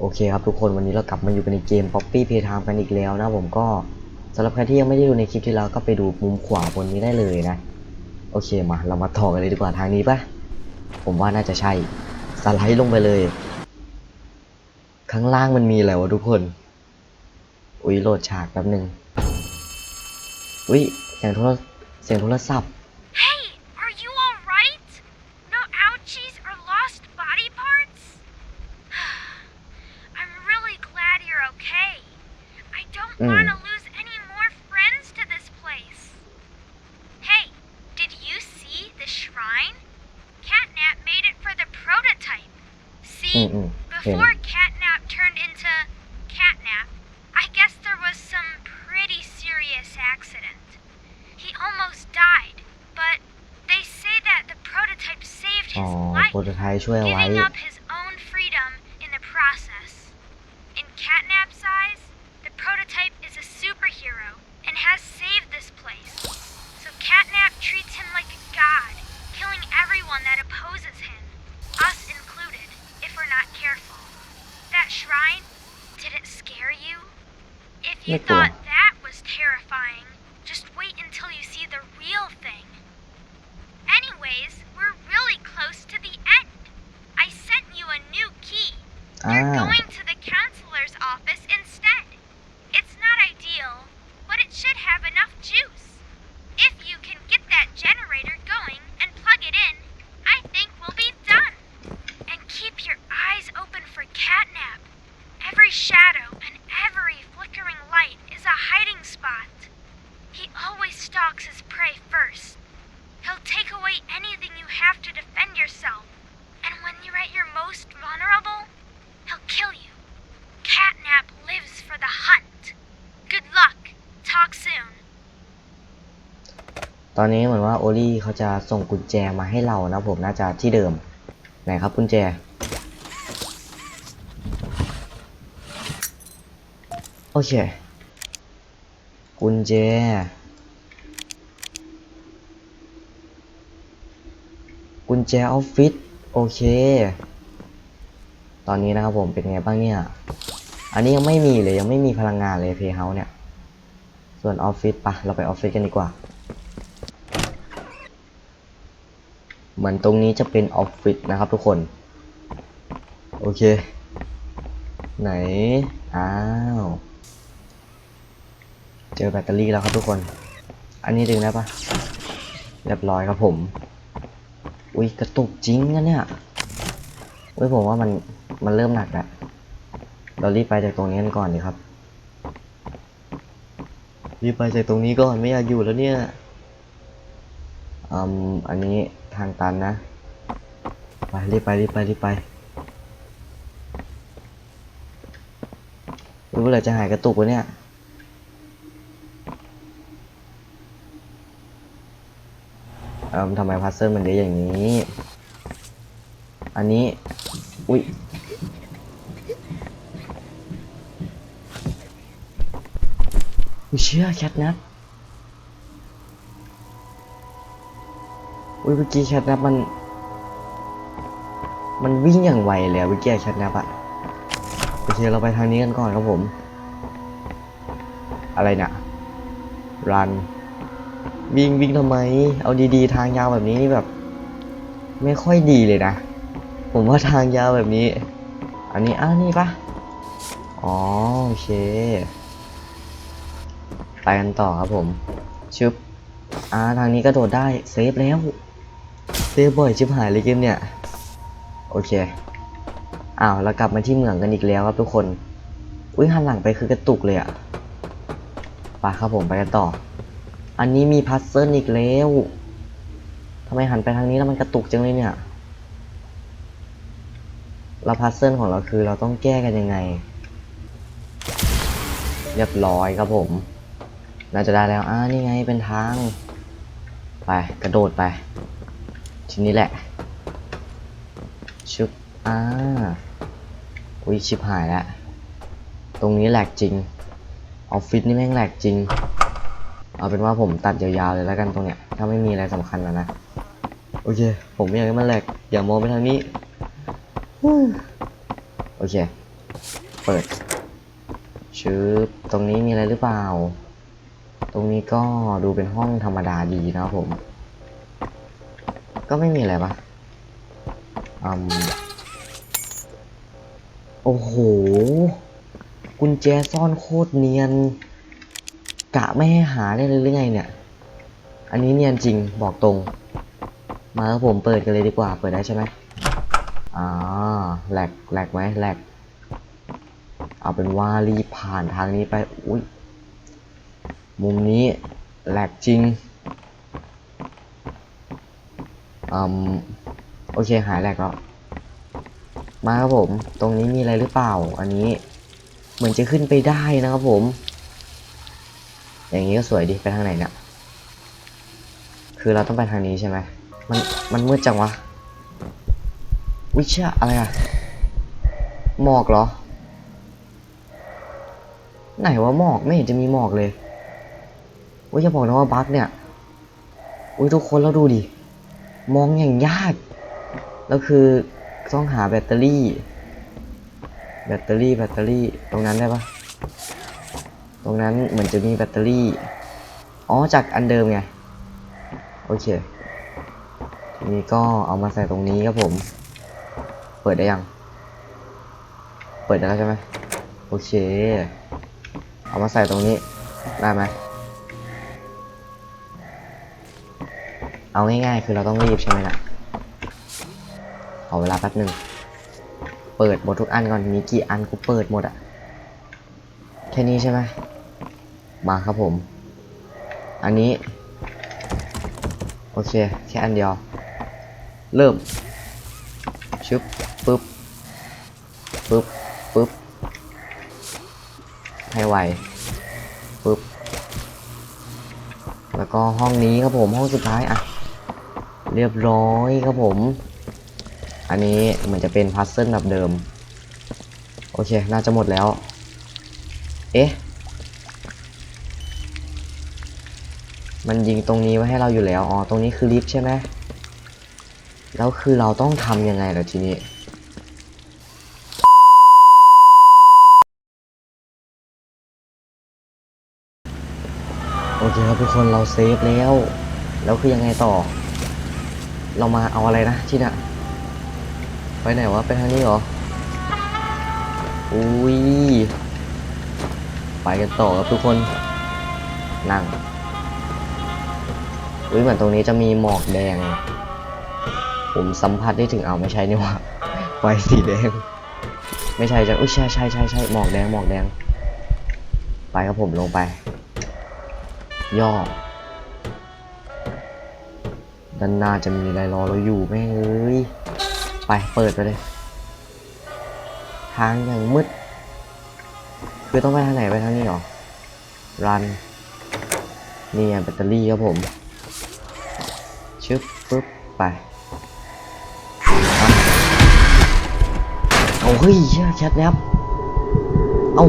โอเคครับทุกคนวันนี้เรากลับมาอยู่กันในเกม Poppy Playtime กันอีกแล้วนะผมก็สำหรับใครที่ยังไม่ได้ดูในคลิปที่แล้วก็ไปดูมุมขวาบนนี้ได้เลยนะ โอเคมาเรามาต่อกันเลยดีกว่าทางนี้ปะผมว่าน่าจะใช่สไลด์ลงไปเลย ข้างล่างมันมีอะไรวะทุกคน อุ้ยโหลดฉากแป๊บหนึ่งอุ้ยเสียงโทรเสียงโทรศัพท์ accident. He almost died, but they say that the prototype saved อ๋อ his life, โปรโตไทป์ช่วยเอาไว้ giving up his โอลี่เขาจะส่งกุญแจมาให้เรานะผมน่าจะที่เดิม ไหนครับกุญแจ โอเค กุญแจ กุญแจออฟฟิศโอเค ตอนนี้นะครับผมเป็นไงบ้างเนี่ย อันนี้ยังไม่มีเลยยังไม่มีพลังงานเลยเพย์เฮาเนี่ย ส่วนออฟฟิศปะเราไปออฟฟิศกันดีกว่า เหมือนตรงนี้จะเป็นออฟฟิศนะครับทุกคน โอเค ไหน อ้าว เจอแบตเตอรี่แล้วครับทุกคน อันนี้ดึงได้ปะเรียบร้อยครับผม อุ้ยกระตุกจริงนะเนี่ยอุ้ยผมว่ามันมันเริ่มหนักแล้วเรารีบไปจากตรงนี้กันก่อนดีครับ รีบไปจากตรงนี้ก่อนไม่อยากอยู่แล้วเนี่ยอืมอันนี้ ทางตันนะ ไปรีบไปรีบไปรีบไปรู้เมื่อไหร่จะหายกระตุกวะเนี่ย เอ่มทำไมพัซเซิลมันเยอะอย่างนี้ อันนี้ อุ้ยอุ้ยเชื่อแคทนับ อุ้ยเมื่อกี้แคทนับมัน มันวิ่งอย่างไวเลยอะเมื่อกี้แคทนับอะโอเคเราไปทางนี้กันก่อนครับผม อะไรเนี่ยรันวิ่งวิ่งทำไม เอาดีๆ ทางยาวแบบนี้แบบ ไม่ค่อยดีเลยนะ ผมว่าทางยาวแบบนี้ อันนี้อ้าวนี่ปะอ๋อโอเค ไปกันต่อครับผม ชึบอ่าทางนี้ก็โดดได้ เซฟแล้ว ซฟบ่อยชิบหายเลยเกมเนี่ย โอเคอ้าวเรากลับมาที่เหมืองกันอีกแล้วครับทุกคน อุ้ยหันหลังไปคือกระตุกเลยอะไปครับผมไปกันต่อ อันนี้มีพัซเซิลอีกแล้วทำไมหันไปทางนี้แล้วมันกระตุกจังเลยเนี่ย เราพัซเซิลของเราคือเราต้องแก้กันยังไง เรียบร้อยครับผม น่าจะได้แล้ว อ่านี่ไงเป็นทาง ไปกระโดดไป ทีนี้แหละชึบอ่าอุ้ยชิบหายแล้วตรงนี้แหลกจริง ออฟฟิศนี่แม่งแหลกจริง เอาเป็นว่าผมตัดยาวๆเลยแล้วกันตรงเนี้ย ถ้าไม่มีอะไรสำคัญแล้วนะ โอเค ผมไม่อยากให้มันแหลก อย่ามองไปทางนี้ โอเค เปิดชืบตรงนี้มีอะไรหรือเปล่า ตรงนี้ก็ดูเป็นห้องธรรมดาดีนะครับผม ก็ไม่มีอะไรปะอืมโอ้โห กุญแจซ่อนโคตรเนียน กะไม่ให้หาได้เลยหรือไงเนี่ย อันนี้เนียนจริงบอกตรง มาครับผมเปิดกันเลยดีกว่า เปิดได้ใช่ไหมอ่าแหลกแหลกไหมแหลก เอาเป็นว่ารีบผ่านทางนี้ไป อุ้ยมุมนี้แหลกจริง อืมโอเคหายแหลกแล้ว มาครับผม ตรงนี้มีอะไรหรือเปล่า อันนี้ เหมือนจะขึ้นไปได้นะครับผม อย่างนี้ก็สวยดีไปทางไหนเนี่ยคือเราต้องไปทางนี้ใช่ไหมมันมันมืดจังวะวิเชยอะไรอะหมอกเหรอ ไหนว่าหมอกไม่เห็นจะมีหมอกเลยอุ้ยจะบอกนะว่าบั๊กเนี่ยอุ้ยทุกคนแล้วดูดิ มองอย่างยาก แล้วคือต้องหาแบตเตอรี่ แบตเตอรี่แบตเตอรี่ตรงนั้นได้ปะตรงนั้นเหมือนจะมีแบตเตอรี่ อ๋อจากอันเดิมไง โอเค ทีนี้ก็เอามาใส่ตรงนี้ครับผม เปิดได้ยัง เปิดได้แล้วใช่ไหมโอเค เอามาใส่ตรงนี้ ได้ไหม เอาง่ายๆ คือเราต้องรีบใช่ไหมนะขอเวลาแป๊บหนึ่ง เปิดหมดทุกอันก่อน มีกี่อันกูเปิดหมดอะแค่นี้ใช่ไหมมาครับผม อันนี้ โอเค แค่อันเดียว เริ่ม ชึบปึ๊บ ปึ๊บ ปึ๊บ ให้ไว ปึ๊บ แล้วก็ห้องนี้ครับผม ห้องสุดท้ายอะ เรียบร้อยครับผม อันนี้เหมือนจะเป็นพัซเซิลแบบเดิม โอเค น่าจะหมดแล้ว เอ๊ะ มันยิงตรงนี้ไว้ให้เราอยู่แล้ว อ๋อ ตรงนี้คือลิฟต์ใช่ไหม แล้วคือเราต้องทำยังไงล่ะทีนี้โอเคครับทุกคนเราเซฟแล้ว แล้วคือยังไงต่อ เรามาเอาอะไรนะที่น่ะไปไหนวะไปทางนี้เหรออุ้ยไปกันต่อครับทุกคน นั่งอุ้ยเหมือนตรงนี้จะมีหมอกแดง ผมสัมผัสได้ถึงเอาไม่ใช่นี่ว่าไฟสีแดง ไม่ใช่จะอุ้ยใช่ใช่ใช่ใช่หมอกแดงหมอกแดง ไปครับผมลงไป ย่อ ด้านหน้าจะมีอะไรรอเราอยู่แม่เอ้ยไปเปิดไปเลย ทางอย่างมืดคือต้องไปทางไหนไปทางนี้หรอรันนี่แบตเตอรี่ครับผมชึบปึ๊บไปเอาเฮ้ยเชี่ยแชทแนบเอา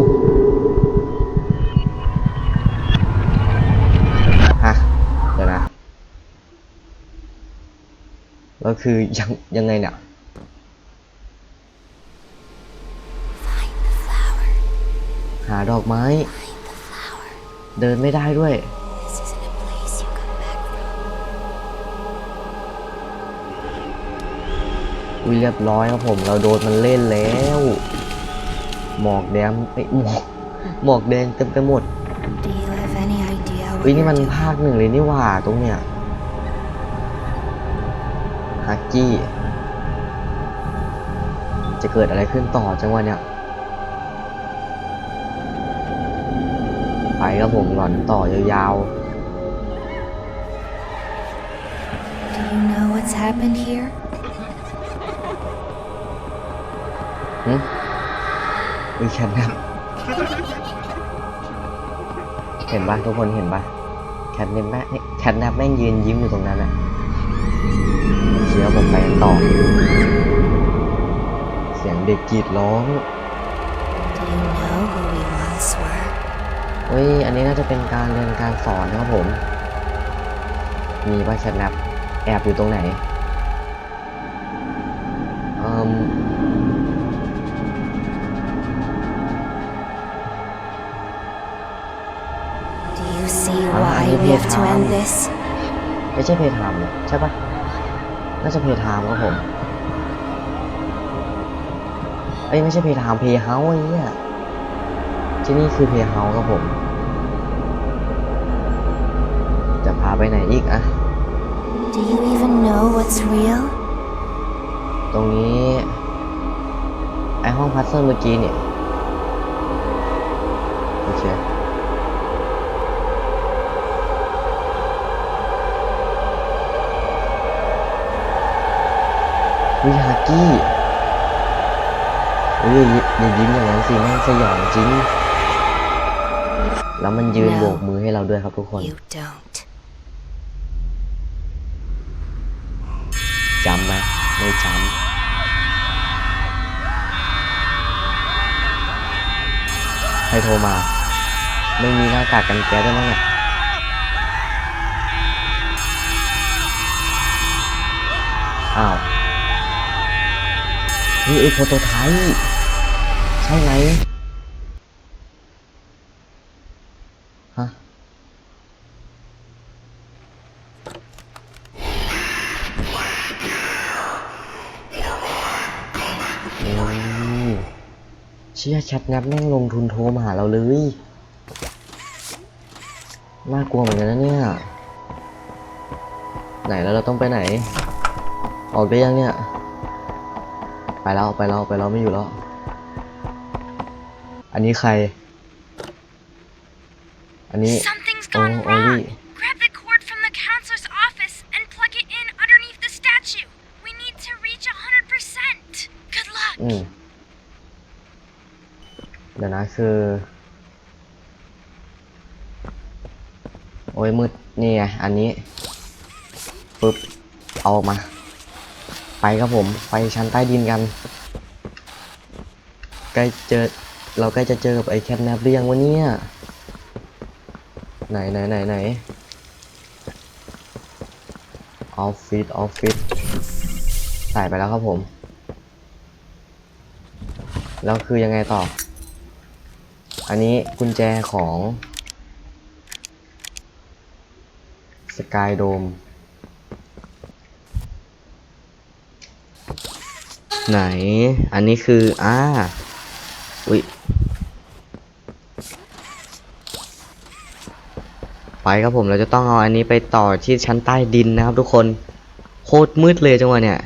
ฮะ เดี๋ยวนะ แล้วคือยังยังไงเนี่ย Find the flower. หาดอกไม้ Find the flower. เดินไม่ได้ด้วย This isn't a place you come back from. อุ้ยเรียบร้อยครับผม เราโดนมันเล่นแล้ว หมอกแดงไอ้ยหมอกหมอกแดงเต็มไปหมด Do you have any idea เฮ้ย what นี่ you're มัน doing? ภาคหนึ่งเลยนี่หว่าตรงเนี้ย ฮักกี้ จะเกิดอะไรขึ้นต่อจังหวะเนี้ยไปครับผมหลอนต่อยาว Do you know what's happened here? ๆหึอุ้ยแคทแนปเห็นปะทุกคนเห็นปะแคทแนปแม่งแคทแนปแม่งยืนยิ้มอยู่ตรงนั้นอะ ดี๋ยวบมไปนต่อ เสียงเด็กกรีดร้องเฮ้ย อันนี้น่าจะเป็นการเรียนการสอนนะครับผม มีว่าแชทแนปแอบอยู่ตรงไหนเอ่มไม่ใช่เพจทามใช่ปะ น่าจะเพทามครับผมเอ้ยไม่ใช่เพทามเพเฮาไอ้เนี่ยที่นี่คือเพเฮาครับผม จะพาไปไหนอีกอะ Do you even know what's real? ตรงนี้ไอห้องพัซเซิลเมื่อกี้เนี่ย โอเค วิฮากี้เฮ้ยอย่ายิ้มอย่างนั้นสิแม่งสยองจริง แล้วมันยืน No. โบกมือให้เราด้วยครับทุกคน You don't. จำไหมไม่จำใครโทรมา ไม่มีหน้ากากกันแก๊สด้วยมั้งเนี่ยอ้าว นี่ไอโปรโตไทป์ใช่ไหมฮะเชี่ยแชทแนปแม่งลงทุนโทรมาหาเราเลย น่ากลัวเหมือนกันนะเนี่ย ไหนแล้วเราต้องไปไหน ออกได้ยังเนี่ย แล้วไปแล้วไปแล้วไม่อยู่แล้ว อันนี้ใคร อันนี้ Something's Oh, gone Ollie. wrong. Grab the cord from the counselor's office and plug it in underneath the statue. We need to reach 100%. Good luck. อืมเดี๋ยวนะคือ โอ้ยมืดนี่ไงอันนี้ ปึ๊บ เอาออกมา ไปครับผมไปชั้นใต้ดินกันใกล้เจอเราใกล้จะเจอกับไอ้แคทแนปหรือยังวะเนี่ยไหนไหนไหนไหนออฟฟิศออฟฟิศใส่ไปแล้วครับผม แล้วคือยังไงต่อ อันนี้กุญแจของสกายโดม ไหน อันนี้คือ อ่า อุ๊ยไปครับผม เราจะต้องเอาอันนี้ไปต่อที่ชั้นใต้ดินนะครับทุกคน โคตรมืดเลยจังหวะเนี่ย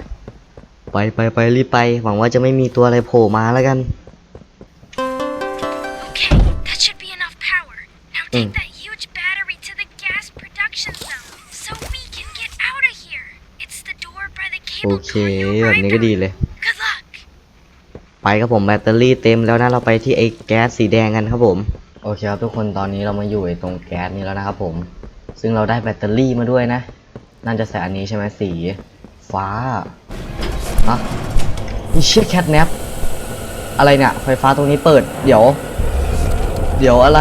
ไปไปไปรีบไป หวังว่าจะไม่มีตัวอะไรโผล่มาแล้วกัน Okay, that should be enough power. Now take Mm. that huge battery to the gas production zone so we can get out of here. It's the door by the โอ cable เค car you แบบ arrived นี้ก็ดี on. เลย Good luck. ไปครับผมแบตเตอรี่เต็มแล้วนะเราไปที่ไอ้แก๊สสีแดงกันครับผม โอเคครับทุกคนตอนนี้เรามาอยู่ไอ้ตรงแก๊สนี้แล้วนะครับผม ซึ่งเราได้แบตเตอรี่มาด้วยนะ น่าจะใส่อันนี้ใช่ไหมสี ฟ้าอะนี่เชี่ยแคทแนปอะไรเนี่ย ไฟฟ้าตรงนี้เปิด เดี๋ยว เดี๋ยวอะไร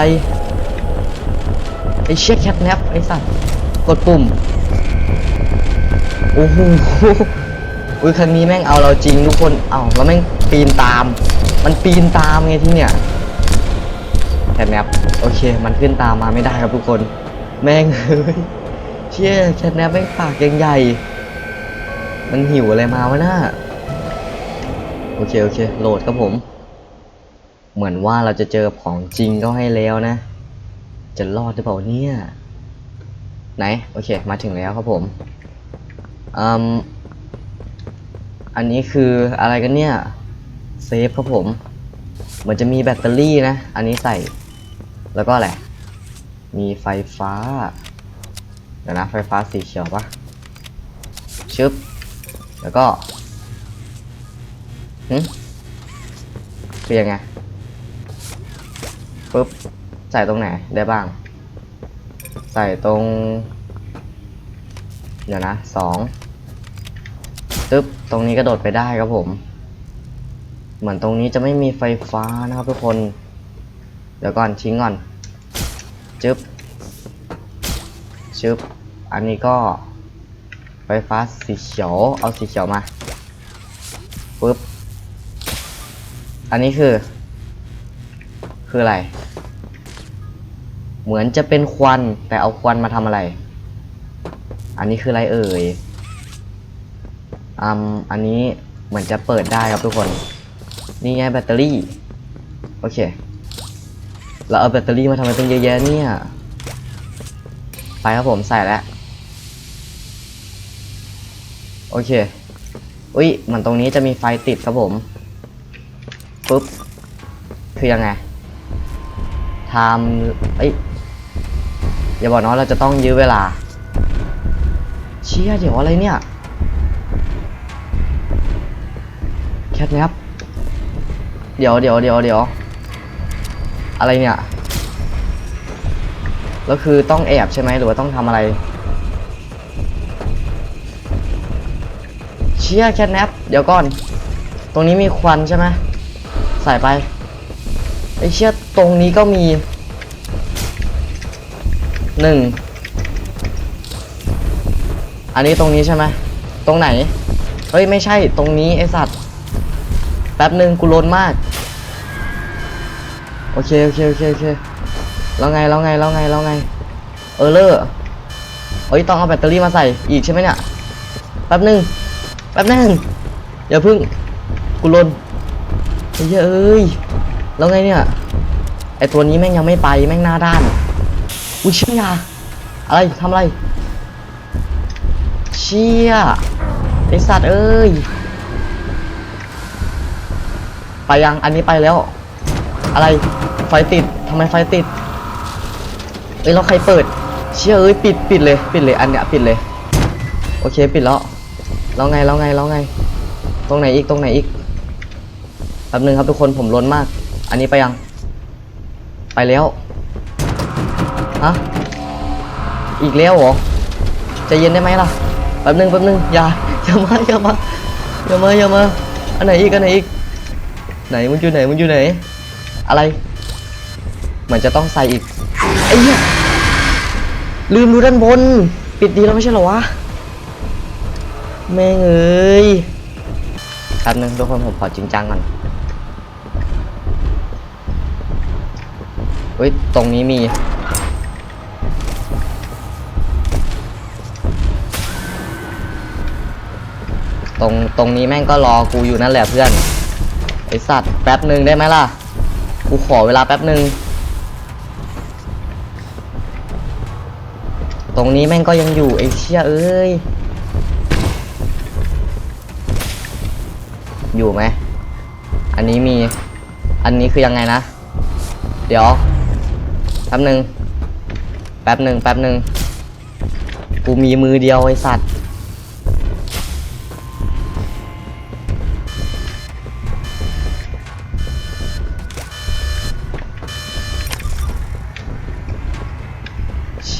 ไอเชี่ยแคทแนปไอสัตว์ กดปุ่ม โอ้โหอุ้ยครั้งนี้แม่งเอาเราจริงทุกคน เอาแล้วแม่ง ปีนตาม มันปีนตามไงที่เนี่ยแคทแนปโอเค มันขึ้นตามมาไม่ได้ครับทุกคน แม่งเฮ้ยเชี่ยแคทแนปแม่งปากยังใหญ่ มันหิวอะไรมาวะน่าโอเคโอเค โหลดครับผม เหมือนว่าเราจะเจอของจริงก็ให้แล้วนะ จะรอดหรือเปล่าเนี่ย ไหน โอเค มาถึงแล้วครับผมอืมอันนี้คืออะไรกันเนี่ย เซฟครับผม เหมือนจะมีแบตเตอรี่นะ อันนี้ใส่ แล้วก็อะไร มีไฟฟ้า เดี๋ยวนะ ไฟฟ้าสีเขียวปะชึบ แล้วก็หึคือยังไงปุ๊บ ใส่ตรงไหนได้บ้าง ใส่ตรง เดี๋ยวนะสองตึ๊บ ตรงนี้กระโดดไปได้ครับผม เหมือนตรงนี้จะไม่มีไฟฟ้านะครับทุกคน เดี๋ยวก่อนทิ้งก่อน จึ๊บชึบอันนี้ก็ไฟฟ้าสีเขียว เอาสีเขียวมาปุ๊บ อันนี้คือ คืออะไร เหมือนจะเป็นควัน แต่เอาควันมาทำอะไร อันนี้คืออะไรเอ่ยอืมอันนี้เหมือนจะเปิดได้ครับทุกคน นี่ไงแบตเตอรี่ โอเค เราเอาแบตเตอรี่มาทำไมเป็นเยอะแยะเนี่ย ไปครับผมใส่แล้ว โอเค อุ้ยเหมือนตรงนี้จะมีไฟติดครับผม ปุ๊บ คือยังไงทำเอ้ย อย่าบอกนะเราจะต้องยื้อเวลา เชี่ยเดี๋ยวอะไรเนี่ย แคทแมป ดี๋ยวเดี๋ยวเดี๋ยวเดี๋ยวอะไรเนี่ยแล้วคือต้องแอบใช่ไหมหรือว่าต้องทำอะไร เชี่ยแคทแนปเดี๋ยวก่อน ตรงนี้มีควันใช่ไหมใส่ไปไอเชี่ยตรงนี้ก็มีหนึ่งอันนี้ตรงนี้ใช่ไหมตรงไหน เฮ้ย ไม่ใช่ตรงนี้ไอสัตว์ ป๊บหนึ่งกูโลนมาก โอเคโอเคโอเคโอเคแล้วไงแล้วไงแล้วไงแล้วไง เออเลอร์เฮ้ยต้องเอาแบตเตอรี่มาใส่อีกใช่ไหมเนี่ยแป๊บหนึ่งแป๊บหนึงอย่าพึ่งกูลนเหี้ยเอ้ยแล้วไงเนี่ยไอตัวนี้แม่งยังไม่ไปแม่งหน้าด้านอุ้ยเชี่ยอะไรทำอะไร เชี่ยไอสัตว์เอ้ย ไปยังอันนี้ไปแล้ว อะไรไฟติดทำไมไฟติดเอ้ยแล้วใครเปิด เชี่ยเอ้ยปิดปิดเลย ปิดเลยอันเนี้ยปิดเลย โอเคปิดแล้วแล้วไงแล้วไงแล้วไง ตรงไหนอีกตรงไหนอีกแป๊บนึงครับทุกคนผมล้นมาก อันนี้ไปยัง ไปแล้วฮะอีกแล้วเหรอใจเย็นได้ไหมล่ะแป๊บนึงแป๊บนึงอย่าอย่ามาอย่ามาอย่ามาอย่ามาอันไหนอีกอันไหนอีก ไหนมึงอยู่ไหนมึงอยู่ไหน อะไรเหมือนจะต้องใส่อีกไอ้เหี้ยลืมดูด้านบน ปิดดีแล้วไม่ใช่เหรอวะ แม่งเอ้ยแป๊บนึงทุกคนผมขอจริงจังก่อนเฮ้ย ตรงนี้มี ตรงตรงนี้แม่งก็รอกูอยู่นั่นแหละเพื่อน ไอสัตว์แป๊บหนึ่งได้ไหมล่ะ กูขอเวลาแป๊บหนึ่งตรงนี้แม่งก็ยังอยู่ไอเชี่ยเอ้ย อยู่ไหม อันนี้มี อันนี้คือยังไงนะ เดี๋ยว แป๊บหนึ่งแป๊บหนึ่งแป๊บหนึ่งกูมีมือเดียวไอสัตว์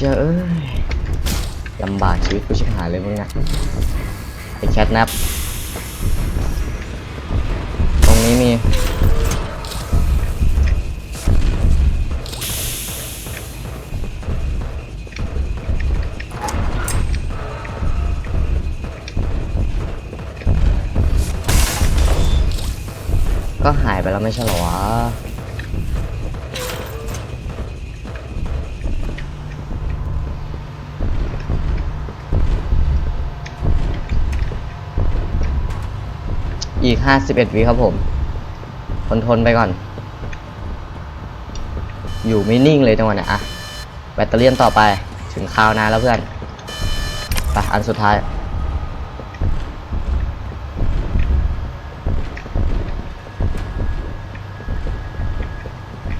ชื่อเอ้ยลำบากชีวิตกูชิบหายเลยมึงอะไอแคทนับ ตรงนี้มีก็หายไปแล้วไม่ใช่หรอ วะอีก51วิครับผมทนทนไปก่อน อยู่ไม่นิ่งเลยจังหวะเนี้ยอะแบตเตอรี่ต่อไปถึงคราวนานแล้วเพื่อนไปอันสุดท้าย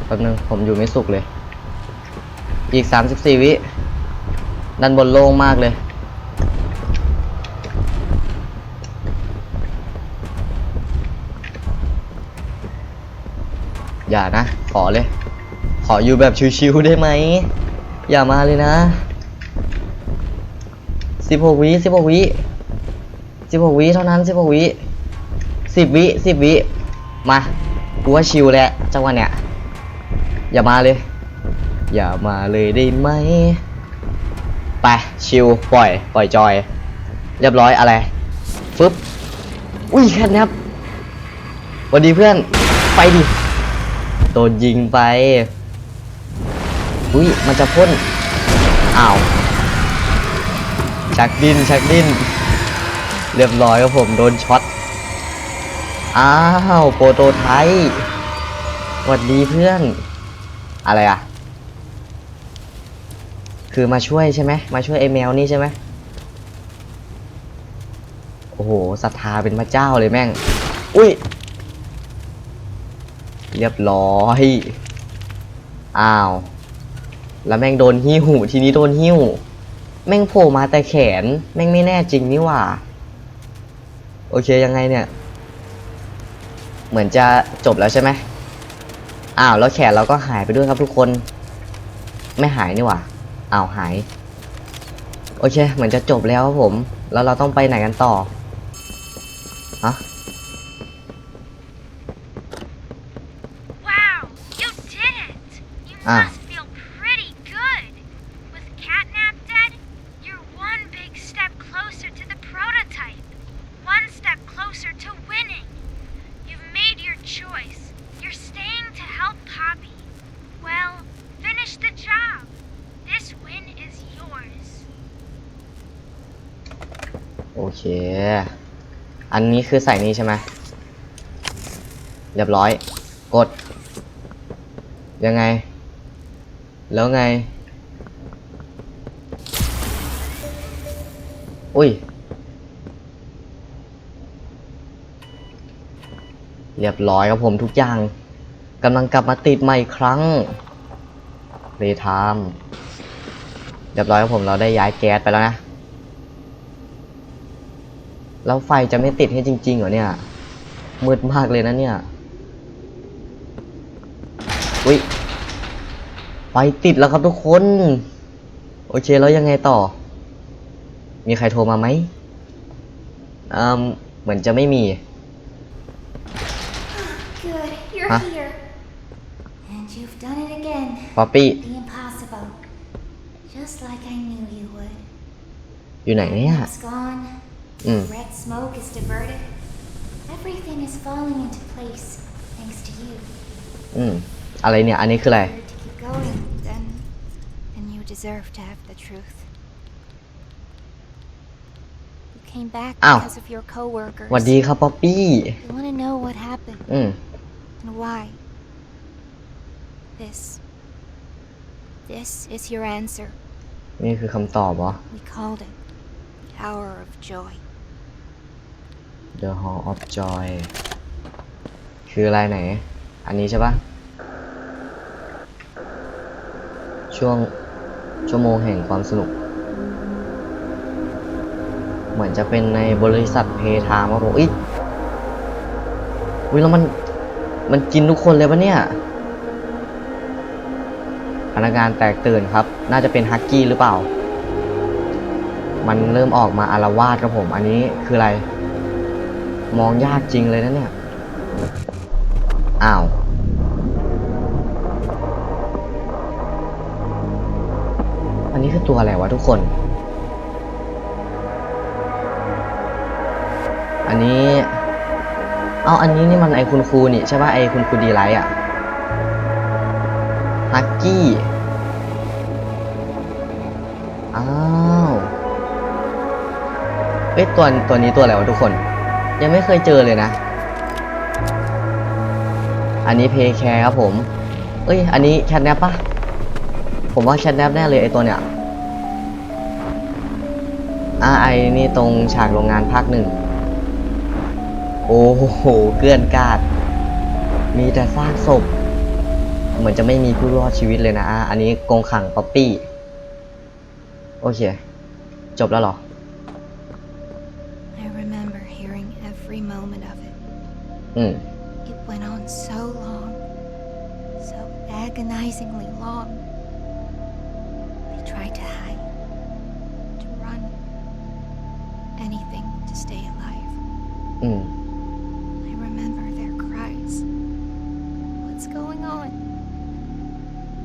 แป๊บนึง ผมอยู่ไม่สุขเลย อีก 34 วิด้านบนโล่งมากเลย อย่านะ ขอเลย ขออยู่แบบชิวๆได้ไหม อย่ามาเลยนะสิบหกวิสิบหกวิสิบหกวิเท่านั้นสิบหกวิสิบวิสิบวิมากูว่าชิวแล้วจังหวะเนี้ยอย่ามาเลย อย่ามาเลยได้ไหมไปชิวปล่อย ปล่อยจอย เรียบร้อยอะไรฟึบอุ้ยแค่นี้ครับสวัสดีเพื่อน ไปดิ โดนยิงไป อุ้ย มันจะพ่น อ้าว ชักดินชักดินเรียบร้อยครับผมโดนช็อต อ้าว โปรโตไทป์สวัสดีเพื่อน อะไรอะ คือมาช่วยใช่ไหม มาช่วยไอ้แมวนี่ใช่ไหมโอ้โหศรัทธาเป็นพระเจ้าเลยแม่ง อุ้ย เรียบร้อย อ้าว แล้วแม่งโดนหิ้ว ทีนี้โดนหิ้ว แม่งโผล่มาแต่แขน แม่งไม่แน่จริงนี่หว่า โอเคยังไงเนี่ย เหมือนจะจบแล้วใช่ไหมอ้าวแล้วแขนเราก็หายไปด้วยครับทุกคน ไม่หายนี่หว่า อ้าวหาย โอเค เหมือนจะจบแล้วครับผม แล้วเราต้องไปไหนกันต่อฮะ Ah. must feel pretty good. With Catnap dead, you're one big step closer to the prototype. One step closer to winning. You've made your choice. You're staying to help Poppy. Well, finish the job. This win is yours. โอเค อันนี้คือใส่นี้ใช่ไหม เรียบร้อย กด ยังไง แล้วไง อุ้ย เรียบร้อยครับผมทุกอย่างกำลังกลับมาติดใหม่อีกครั้งเรทามเรียบร้อยครับผมเราได้ย้ายแก๊สไปแล้วนะ แล้วไฟจะไม่ติดให้จริงๆเหรอเนี่ย มืดมากเลยนะเนี่ย อุ้ย ไฟติดแล้วครับทุกคน โอเคแล้วยังไงต่อ มีใครโทรมาไหมอืมเหมือนจะไม่มี Good, you're Huh? here. And you've done it again. ป๊อปปี้ The impossible. Just like I knew you would. อยู่ไหนเนี่ย It's gone. อืม Red smoke is diverted. Everything is falling into place thanks to you. อืม อะไรเนี่ย อันนี้คืออะไร If you're to keep going, then then you deserve to have the truth. You came back Ow. because of your coworkers. หวัสดีครับป๊อปปี้ You want to know what happened อืม and why. This. This is your answer. นี่คือคำตอบเหรอ We called it the Hour of Joy. The Hall of Joy คืออะไรไหน อันนี้ใช่ปะ ช่วงชั่วโมงแห่งความสนุก เหมือนจะเป็นในบริษัทเพทามครับผมอุ๊ยอุ้ยแล้วมันมันกินทุกคนเลยปะเนี่ย พนักงานแตกตื่นครับ น่าจะเป็นฮักกี้หรือเปล่า มันเริ่มออกมาอารวาสครับผม อันนี้คืออะไร มองยากจริงเลยนะเนี่ย อ้าว ตัวอะไรวะทุกคน อันนี้ เอาอันนี้นี่มันไอคุณครูนี่ใช่ป่ะไอคุณครูดีไลท์อะฮักกี้ อ้าวเอ้ยตัวตัวนี้ตัวอะไรวะทุกคน ยังไม่เคยเจอเลยนะ อันนี้เพย์แคร์ครับผม เอ้ย อันนี้แคทแนปปะผมว่าแคทแนปแน่เลยไอตัวเนี้ย อ่าไอนี่ตรงฉากโรงงานภาคหนึ่ง โอ้โห เกลื่อนกลาด มีแต่ซากศพ เหมือนจะไม่มีผู้รอดชีวิตเลยนะอะอันนี้กรงขังป๊อปปี้ โอเค จบแล้วเหรอ I remember hearing every moment of it. อืม It went on so long, so agonizingly long. They tried to hide, anything to stay alive. อืม I remember their cries. What's going on?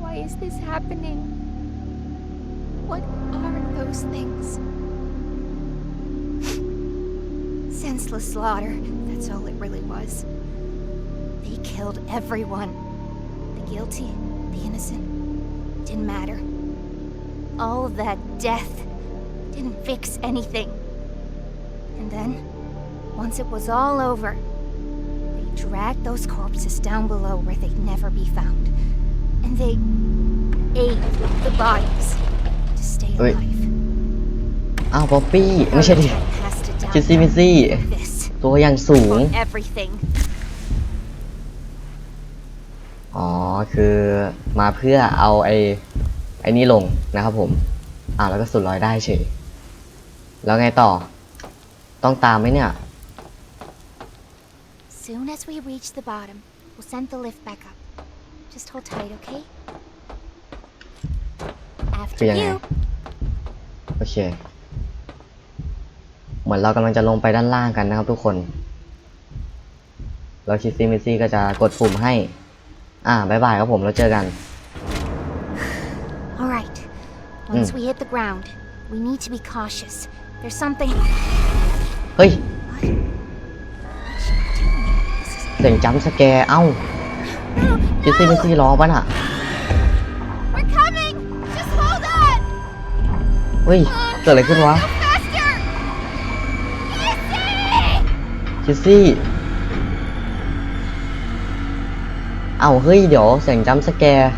Why is this happening? What are those things? Senseless slaughter, that's all it really was. They killed everyone. The guilty, the innocent, didn't matter. All that death didn't fix anything. And then, once it was all over, they dragged those corpses down below where they'd never be found. And they ate the bodies to stay Wait. alive. อ้าวป๊อปปี้ไม่ใช่ดิ Prototype has to die คิดซี่มิซี่ like this ตัวอย่างสูง for everything. อ๋อ คือมาเพื่อเอาไอ้ไอ้นี่ลงนะครับผม อ่าแล้วก็สุดร้อยได้เฉย แล้วไงต่อ ต้องตามไหมเนี่ย Soon as we reach the bottom, we'll send the lift back up. Just hold tight, okay? After คือยังไง you. โอเค เหมือนเรากำลังจะลงไปด้านล่างกันนะครับทุกคน แล้วคิสซี่มิซี่ก็จะกดปุ่มให้ อ่าบายบายครับผมแล้วเจอกัน All right. Once Mm. we hit the ground, we need to be cautious. There's something. เฮ้ย What? What's she doing? This is เสียงจัมป์สแกร์เอ้าคิสซี่มิซี่ร้องปะน่ะ We're coming! Just hold on! เฮ้ย เกิดอะไรขึ้นวะ Go faster! Easy! คิสซี่เอ้าเฮ้ย เดี๋ยวเสียงจัมป์สแกร์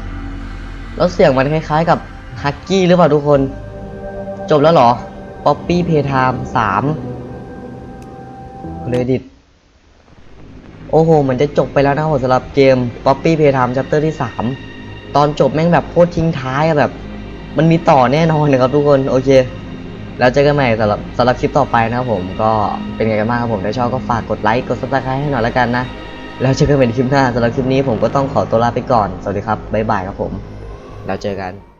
แล้วเสียงมันคล้ายๆกับฮักกี้หรือเปล่าทุกคน จบแล้วเหรอป๊อปปี้เพย์ไทม์สาม เครดิตโอ้โหมือนจะจบไปแล้วนะครับผมสำหรับเกม Poppy Playtime Chapter ที่ 3 ตอนจบแม่งแบบโคตรทิ้งท้ายอะแบบ มันมีต่อแน่นอนนะครับทุกคน โอเค แล้วเจอกันใหม่สำหรับสำหรับคลิปต่อไปนะครับผมก็เป็นไงกันบ้างครับผม ถ้าชอบก็ฝากกดไลค์ กด subscribe ให้หน่อยแล้วกันนะ แล้วเจอกันใหม่ในคลิปหน้าสำหรับคลิปนี้ผมก็ต้องขอตัวลาไปก่อน สวัสดีครับบ๊ายบายครับผม แล้วเจอกัน